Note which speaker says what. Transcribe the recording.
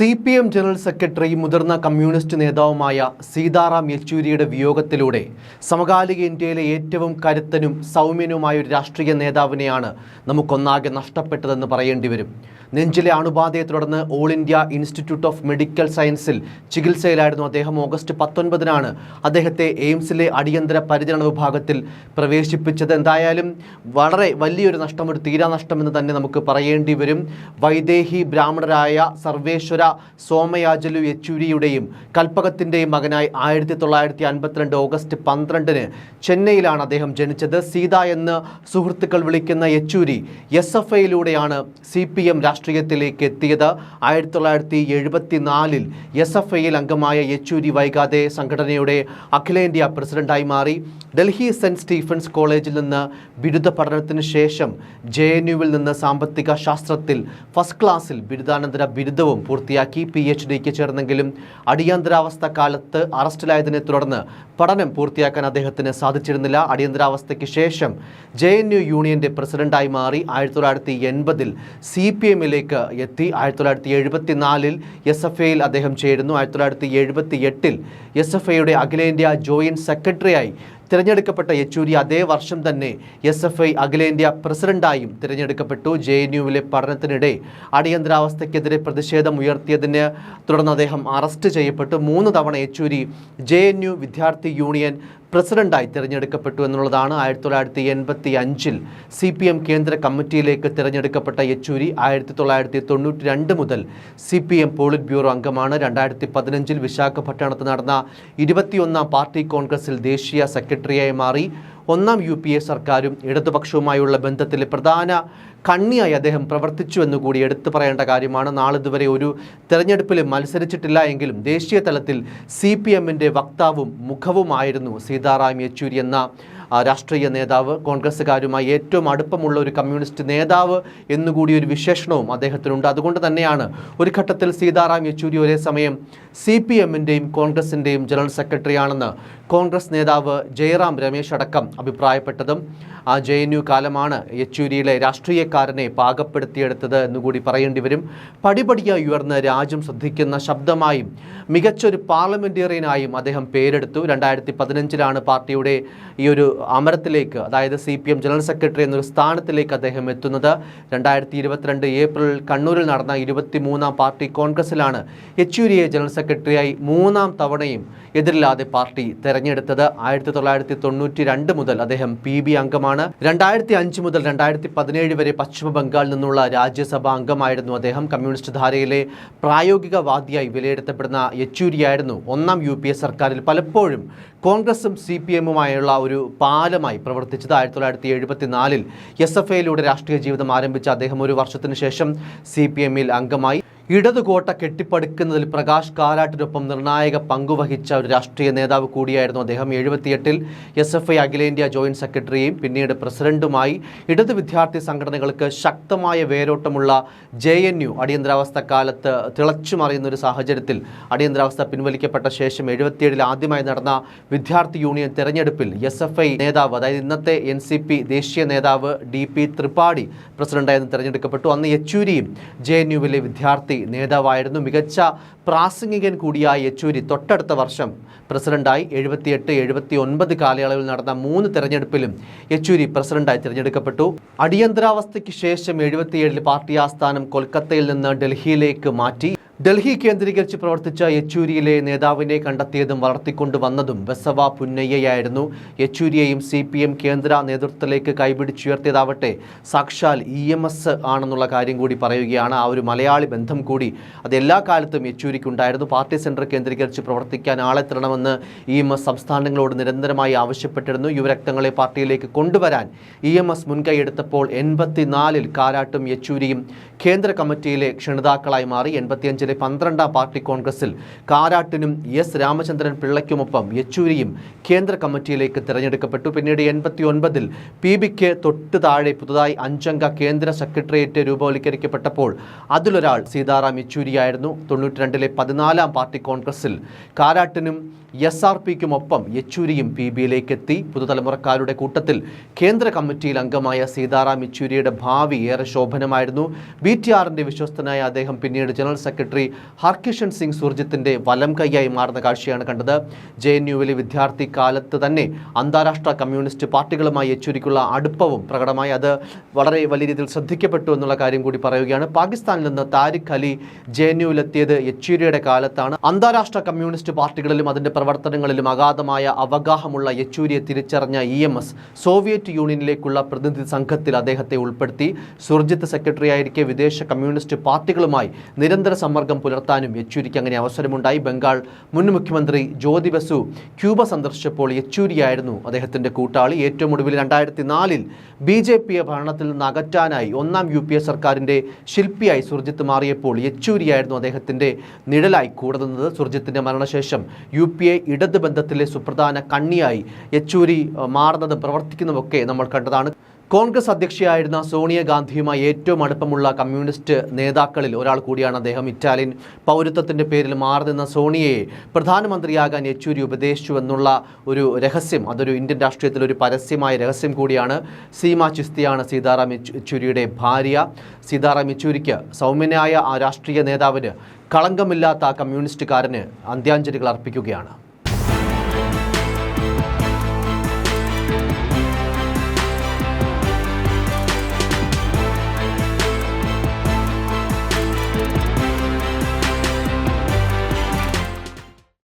Speaker 1: C P M general secretary മുതിർന്ന communist നേതാവുമായ സീതാറാം യെച്ചൂരിയുടെ വിയോഗത്തിലൂടെ സമകാലിക ഇന്ത്യയിലെ ഏറ്റവും കരുത്തനും സൗമ്യനുമായ ഒരു രാഷ്ട്രീയ നേതാവിനെയാണ് നമുക്കൊന്നാകെ നഷ്ടപ്പെട്ടതെന്ന് പറയേണ്ടി വരും. നെഞ്ചിലെ അണുബാധയെ തുടർന്ന് all India institute of medical സയൻസിൽ ചികിത്സയിലായിരുന്നു അദ്ദേഹം. ഓഗസ്റ്റ് പത്തൊൻപതിനാണ് അദ്ദേഹത്തെ എയിംസിലെ അടിയന്തര പരിചരണ വിഭാഗത്തിൽ പ്രവേശിപ്പിച്ചത്. എന്തായാലും വളരെ വലിയൊരു നഷ്ടം ഒരു തീരാനഷ്ടമെന്ന് തന്നെ നമുക്ക് പറയേണ്ടി വരും. വൈദേഹി ബ്രാഹ്മണരായ സർവേശ്വര സോമയാജലു യെച്ചൂരിയുടെയും കൽപ്പകത്തിന്റെയും മകനായി ആയിരത്തി തൊള്ളായിരത്തി അൻപത്തിരണ്ട് ഓഗസ്റ്റ് പന്ത്രണ്ടിന് ചെന്നൈയിലാണ് അദ്ദേഹം ജനിച്ചത്. സീത എന്ന് സുഹൃത്തുക്കൾ വിളിക്കുന്ന യെച്ചൂരി എസ് എഫ് ഐയിലൂടെയാണ് സി പി എം രാഷ്ട്രീയത്തിലേക്ക് എത്തിയത്. ആയിരത്തി തൊള്ളായിരത്തി എഴുപത്തി നാലിൽ എസ് എഫ് ഐയിൽ അംഗമായ യെച്ചൂരി വൈകാതെ സംഘടനയുടെ അഖിലേന്ത്യാ പ്രസിഡന്റായി മാറി. ഡൽഹി സെന്റ് സ്റ്റീഫൻസ് കോളേജിൽ നിന്ന് ബിരുദ പഠനത്തിന് ശേഷം ജെ എൻ യുവിൽ നിന്ന് സാമ്പത്തിക ശാസ്ത്രത്തിൽ ഫസ്റ്റ് ക്ലാസ്സിൽ ബിരുദാനന്തര ബിരുദവും പൂർത്തിയാക്കി. പി എച്ച് ഡിക്ക് ചേർന്നെങ്കിലും അടിയന്തരാവസ്ഥ കാലത്ത് അറസ്റ്റിലായതിനെ തുടർന്ന് പഠനം പൂർത്തിയാക്കാൻ അദ്ദേഹത്തിന് സാധിച്ചിരുന്നില്ല. അടിയന്തരാവസ്ഥയ്ക്ക് ശേഷം ജെ എൻ യു യൂണിയന്റെ പ്രസിഡന്റായി മാറി ആയിരത്തി തൊള്ളായിരത്തി എൺപതിൽ സി പി എമ്മിലേക്ക് എത്തി. ആയിരത്തി തൊള്ളായിരത്തി എഴുപത്തിനാലിൽ എസ് എഫ് എയിൽ അദ്ദേഹം ചേരുന്നു. ആയിരത്തി തൊള്ളായിരത്തി എഴുപത്തി എട്ടിൽ എസ് എഫ് ഐയുടെ അഖിലേന്ത്യാ ജോയിന്റ് സെക്രട്ടറിയായി തിരഞ്ഞെടുക്കപ്പെട്ട യെച്ചൂരി അതേ വർഷം തന്നെ എസ് എഫ് ഐ അഖിലേന്ത്യാ പ്രസിഡന്റായും തിരഞ്ഞെടുക്കപ്പെട്ടു. ജെ എൻ യുവിലെ പഠനത്തിനിടെ അടിയന്തരാവസ്ഥയ്ക്കെതിരെ പ്രതിഷേധം ഉയർത്തിയതിന് തുടർന്ന് അദ്ദേഹം അറസ്റ്റ് ചെയ്യപ്പെട്ടു. മൂന്ന് തവണ യെച്ചൂരി ജെ വിദ്യാർത്ഥി യൂണിയൻ പ്രസിഡന്റായി തിരഞ്ഞെടുക്കപ്പെട്ടു എന്നുള്ളതാണ് ആയിരത്തി തൊള്ളായിരത്തി എൺപത്തി അഞ്ചിൽ സി പി എം കേന്ദ്ര കമ്മിറ്റിയിലേക്ക് തിരഞ്ഞെടുക്കപ്പെട്ട യെച്ചൂരി. ആയിരത്തി തൊള്ളായിരത്തി തൊണ്ണൂറ്റി രണ്ട് മുതൽ C P M polit bureau അംഗമാണ്. രണ്ടായിരത്തി പതിനഞ്ചിൽ വിശാഖപട്ടണത്ത് നടന്ന ഇരുപത്തിയൊന്നാം പാർട്ടി കോൺഗ്രസിൽ ദേശീയ സെക്രട്ടറിയായി മാറി. ഒന്നാം യു പി എ സർക്കാരും ഇടതുപക്ഷവുമായുള്ള ബന്ധത്തിലെ പ്രധാന കണ്ണിയായി അദ്ദേഹം പ്രവർത്തിച്ചു എന്നുകൂടി എടുത്തു പറയേണ്ട കാര്യമാണ്. നാളിതുവരെ ഒരു തെരഞ്ഞെടുപ്പിൽ മത്സരിച്ചിട്ടില്ല എങ്കിലും ദേശീയ തലത്തിൽ സി പി എമ്മിന്റെ വക്താവും മുഖവുമായിരുന്നു സീതാറാം യെച്ചൂരി എന്ന രാഷ്ട്രീയ നേതാവ് കോൺഗ്രസ്സുകാരുമായി ഏറ്റവും അടുപ്പമുള്ള ഒരു കമ്മ്യൂണിസ്റ്റ് നേതാവ് എന്നുകൂടി ഒരു വിശേഷണവും അദ്ദേഹത്തിനുണ്ട്. അതുകൊണ്ട് തന്നെയാണ് ഒരു ഘട്ടത്തിൽ സീതാറാം യെച്ചൂരി ഒരേ സമയം സി പി എമ്മിന്റെയും കോൺഗ്രസിന്റെയും ജനറൽ സെക്രട്ടറിയാണെന്ന് കോൺഗ്രസ് നേതാവ് ജയറാം രമേശ് അടക്കം അഭിപ്രായപ്പെട്ടതും ആ ജെ എൻ യു കാലമാണ് യെച്ചൂരിയിലെ രാഷ്ട്രീയക്കാരനെ പാകപ്പെടുത്തിയെടുത്തത് എന്നുകൂടി പറയേണ്ടി വരും. പടിപടിയായി ഉയർന്ന് രാജ്യം ശ്രദ്ധിക്കുന്ന ശബ്ദമായും മികച്ചൊരു പാർലമെന്റേറിയനായും അദ്ദേഹം പേരെടുത്തു. രണ്ടായിരത്തി പതിനഞ്ചിലാണ് പാർട്ടിയുടെ ഈ ഒരു അമരത്തിലേക്ക് അതായത് C P M general secretary എന്നൊരു സ്ഥാനത്തിലേക്ക് അദ്ദേഹം എത്തുന്നത്. രണ്ടായിരത്തി ഇരുപത്തിരണ്ട് ഏപ്രിൽ കണ്ണൂരിൽ നടന്ന ഇരുപത്തി മൂന്നാം പാർട്ടി കോൺഗ്രസിലാണ് യെച്ചൂരിയെ ജനറൽ സെക്രട്ടറിയായി മൂന്നാം തവണയും എതിരില്ലാതെ പാർട്ടി തെരഞ്ഞെടുത്തത്. ആയിരത്തി തൊള്ളായിരത്തി തൊണ്ണൂറ്റി രണ്ട് മുതൽ അദ്ദേഹം പി ബി അംഗമാണ്. രണ്ടായിരത്തി അഞ്ച് മുതൽ രണ്ടായിരത്തി പതിനേഴ് വരെ പശ്ചിമ നിന്നുള്ള രാജ്യസഭാ അംഗമായിരുന്നു അദ്ദേഹം. കമ്മ്യൂണിസ്റ്റ് ധാരയിലെ പ്രായോഗികവാദിയായി വിലയിരുത്തപ്പെടുന്ന യെച്ചൂരിയായിരുന്നു ഒന്നാം യു സർക്കാരിൽ പലപ്പോഴും കോൺഗ്രസും സി പി എമ്മുമായുള്ള ഒരു പാലമായി പ്രവർത്തിച്ചത്. ആയിരത്തി തൊള്ളായിരത്തി എഴുപത്തി നാലിൽ എസ് എഫ് ഐയിലൂടെ രാഷ്ട്രീയ ജീവിതം ആരംഭിച്ച അദ്ദേഹം ഒരു വർഷത്തിന് ശേഷം സി പി എമ്മിൽ അംഗമായി. ഇടതുകോട്ട കെട്ടിപ്പടുക്കുന്നതിൽ പ്രകാശ് കാരാട്ടിനൊപ്പം നിർണായക പങ്കുവഹിച്ച ഒരു രാഷ്ട്രീയ നേതാവ് കൂടിയായിരുന്നു അദ്ദേഹം. എഴുപത്തിയെട്ടിൽ എസ് എഫ് ഐ അഖിലേന്ത്യാ ജോയിന്റ് സെക്രട്ടറിയും പിന്നീട് പ്രസിഡന്റുമായി ഇടത് വിദ്യാർത്ഥി സംഘടനകൾക്ക് ശക്തമായ വേരോട്ടമുള്ള ജെ എൻ യു അടിയന്തരാവസ്ഥ കാലത്ത് തിളച്ചു മറിയുന്ന ഒരു സാഹചര്യത്തിൽ അടിയന്തരാവസ്ഥ പിൻവലിക്കപ്പെട്ട ശേഷം എഴുപത്തിയേഴിൽ ആദ്യമായി നടന്ന വിദ്യാർത്ഥി യൂണിയൻ തെരഞ്ഞെടുപ്പിൽ എസ് എഫ് ഐ നേതാവ് അതായത് ഇന്നത്തെ എൻ സി പി ദേശീയ നേതാവ് ഡി പി ത്രിപാഠി പ്രസിഡന്റായിരുന്നു തെരഞ്ഞെടുക്കപ്പെട്ടു. അന്ന് യെച്ചൂരിയും ജെ എൻ യുവിലെ വിദ്യാർത്ഥി നേതാവായിരുന്നു മികച്ച പ്രാസംഗികൻ കൂടിയായ യെച്ചൂരി. തൊട്ടടുത്ത വർഷം പ്രസിഡന്റായി എഴുപത്തിയെട്ട് എഴുപത്തി ഒൻപത് കാലയളവിൽ നടന്ന മൂന്ന് തെരഞ്ഞെടുപ്പിലും യെച്ചൂരി പ്രസിഡന്റായി തിരഞ്ഞെടുക്കപ്പെട്ടു. അടിയന്തരാവസ്ഥയ്ക്ക് ശേഷം എഴുപത്തിയേഴിൽ പാർട്ടി ആസ്ഥാനം കൊൽക്കത്തയിൽ നിന്ന് ഡൽഹിയിലേക്ക് മാറ്റി. ഡൽഹി കേന്ദ്രീകരിച്ച് പ്രവർത്തിച്ച യെച്ചൂരിയിലെ നേതാവിനെ കണ്ടെത്തിയതും വളർത്തിക്കൊണ്ടുവന്നതും ബസവ പുന്നയ്യയായിരുന്നു. യെച്ചൂരിയെയും സി പി എം കേന്ദ്ര നേതൃത്വത്തിലേക്ക് കൈപിടിച്ചുയർത്തിയതാവട്ടെ സാക്ഷാൽ ഇ എം എസ് ആണെന്നുള്ള കാര്യം കൂടി പറയുകയാണ് ആ ഒരു മലയാളി ബന്ധം കൂടി. അത് എല്ലാ കാലത്തും യെച്ചൂരിക്കുണ്ടായിരുന്നു. പാർട്ടി സെന്റർ കേന്ദ്രീകരിച്ച് പ്രവർത്തിക്കാൻ ആളെ തരണമെന്ന് ഇ എം എസ് സംസ്ഥാനങ്ങളോട് നിരന്തരമായി ആവശ്യപ്പെട്ടിരുന്നു. യുവരക്തങ്ങളെ പാർട്ടിയിലേക്ക് കൊണ്ടുവരാൻ ഇ എം എസ് മുൻകൈയെടുത്തപ്പോൾ എൺപത്തിനാലിൽ കാരാട്ടും യെച്ചൂരിയും കേന്ദ്ര കമ്മിറ്റിയിലെ ക്ഷണിതാക്കളായി മാറി. എൺപത്തിയഞ്ചിലെ പന്ത്രണ്ടാം പാർട്ടി കോൺഗ്രസിൽ കാരാട്ടിനും എസ് രാമചന്ദ്രൻ പിള്ളയ്ക്കുമൊപ്പം യെച്ചൂരിയും കേന്ദ്ര കമ്മിറ്റിയിലേക്ക് തിരഞ്ഞെടുക്കപ്പെട്ടു. പിന്നീട് എൺപത്തി ഒൻപതിൽ പി ബിക്ക് തൊട്ട് താഴെ പുതുതായി അഞ്ചംഗ കേന്ദ്ര സെക്രട്ടേറിയറ്റ് രൂപവൽക്കരിക്കപ്പെട്ടപ്പോൾ അതിലൊരാൾ സീതാറാം യെച്ചൂരിയായിരുന്നു. തൊണ്ണൂറ്റി രണ്ടിലെ പതിനാലാം പാർട്ടി കോൺഗ്രസിൽ കാരാട്ടിനും എസ് ആർ പിക്കുമൊപ്പം യെച്ചൂരിയും പി ബിയിലേക്ക് എത്തി പുതുതലമുറക്കാരുടെ കൂട്ടത്തിൽ കേന്ദ്ര കമ്മിറ്റിയിൽ അംഗമായ സീതാറാം യെച്ചൂരിയുടെ ഭാവി ഏറെ ശോഭനമായിരുന്നു. ബി ടി ആറിന്റെ വിശ്വസ്തനായ അദ്ദേഹം പിന്നീട് ജനറൽ സെക്രട്ടറി ഹർകിഷൻ സിംഗ് സുർജിത്തിന്റെ വലം കൈയായി മാറുന്ന കാഴ്ചയാണ് കണ്ടത്. ജെ എൻ യുവിലെ വിദ്യാർത്ഥി കാലത്ത് തന്നെ അന്താരാഷ്ട്ര കമ്മ്യൂണിസ്റ്റ് പാർട്ടികളുമായി യെച്ചൂരിക്കുള്ള അടുപ്പവും പ്രകടമായി. അത് വളരെ വലിയ രീതിയിൽ ശ്രദ്ധിക്കപ്പെട്ടു എന്നുള്ള കാര്യം കൂടി പറയുകയാണ്. പാകിസ്ഥാനിൽ നിന്ന് താരിഖ് അലി ജെ എൻ യുവിലെത്തിയത് യെച്ചൂരിയുടെ കാലത്താണ്. അന്താരാഷ്ട്ര കമ്മ്യൂണിസ്റ്റ് പാർട്ടികളിലും അതിന്റെ പ്രവർത്തനങ്ങളിലും അഗാധമായ അവഗാഹമുള്ള യെച്ചൂരിയെ തിരിച്ചറിഞ്ഞ ഇ എം എസ് സോവിയറ്റ് യൂണിയനിലേക്കുള്ള പ്രതിനിധി സംഘത്തിൽ അദ്ദേഹത്തെ ഉൾപ്പെടുത്തി. സുർജിത്ത് സെക്രട്ടറിയായിരിക്കെ വിദേശ കമ്മ്യൂണിസ്റ്റ് പാർട്ടികളുമായി നിരന്തര സമ്മർദ്ദം പുലർത്താനും യെച്ചൂരിക്ക് അങ്ങനെ അവസരമുണ്ടായി. ബംഗാൾ മുൻ മുഖ്യമന്ത്രി ജ്യോതി ബസു ക്യൂബ സന്ദർശിച്ചപ്പോൾ യെച്ചൂരിയായിരുന്നു അദ്ദേഹത്തിന്റെ കൂട്ടാളി. ഏറ്റവും ഒടുവിൽ രണ്ടായിരത്തി നാലിൽ ബി ജെ പിയെ ഭരണത്തിൽ നിന്ന് അകറ്റാനായി ഒന്നാം യു പി എ സർക്കാരിന്റെ ശില്പിയായി സുർജിത്ത് മാറിയപ്പോൾ യെച്ചൂരിയായിരുന്നു അദ്ദേഹത്തിന്റെ നിഴലായി കൂടെ സുർജിത്തിന്റെ മരണശേഷം യു പി ഇടത് ബന്ധത്തിലെ സുപ്രധാന കണ്ണിയായി യെച്ചൂരി മാറുന്നതും പ്രവർത്തിക്കുന്നതുമൊക്കെ നമ്മൾ കണ്ടതാണ്. കോൺഗ്രസ് അധ്യക്ഷയായിരുന്ന സോണിയാഗാന്ധിയുമായി ഏറ്റവും അടുപ്പമുള്ള കമ്മ്യൂണിസ്റ്റ് നേതാക്കളിൽ ഒരാൾ കൂടിയാണ് അദ്ദേഹം. ഇറ്റാലിയൻ പൗരത്വത്തിന്റെ പേരിൽ മാറി നിന്ന സോണിയയെ പ്രധാനമന്ത്രിയാകാൻ യെച്ചൂരി ഉപദേശിച്ചു എന്നുള്ള ഒരു രഹസ്യം അതൊരു ഇന്ത്യൻ രാഷ്ട്രീയത്തിൽ ഒരു പരസ്യമായ രഹസ്യം കൂടിയാണ്. സീമ ചിസ്തിയാണ് സീതാറാം യെച്ചൂരിയുടെ ഭാര്യ. സീതാറാം യെച്ചൂരിക്ക് സൗമ്യനായ ആ രാഷ്ട്രീയ നേതാവിന് കളങ്കമില്ലാത്ത ആ കമ്മ്യൂണിസ്റ്റുകാരന് അന്ത്യാഞ്ജലികൾ അർപ്പിക്കുകയാണ്.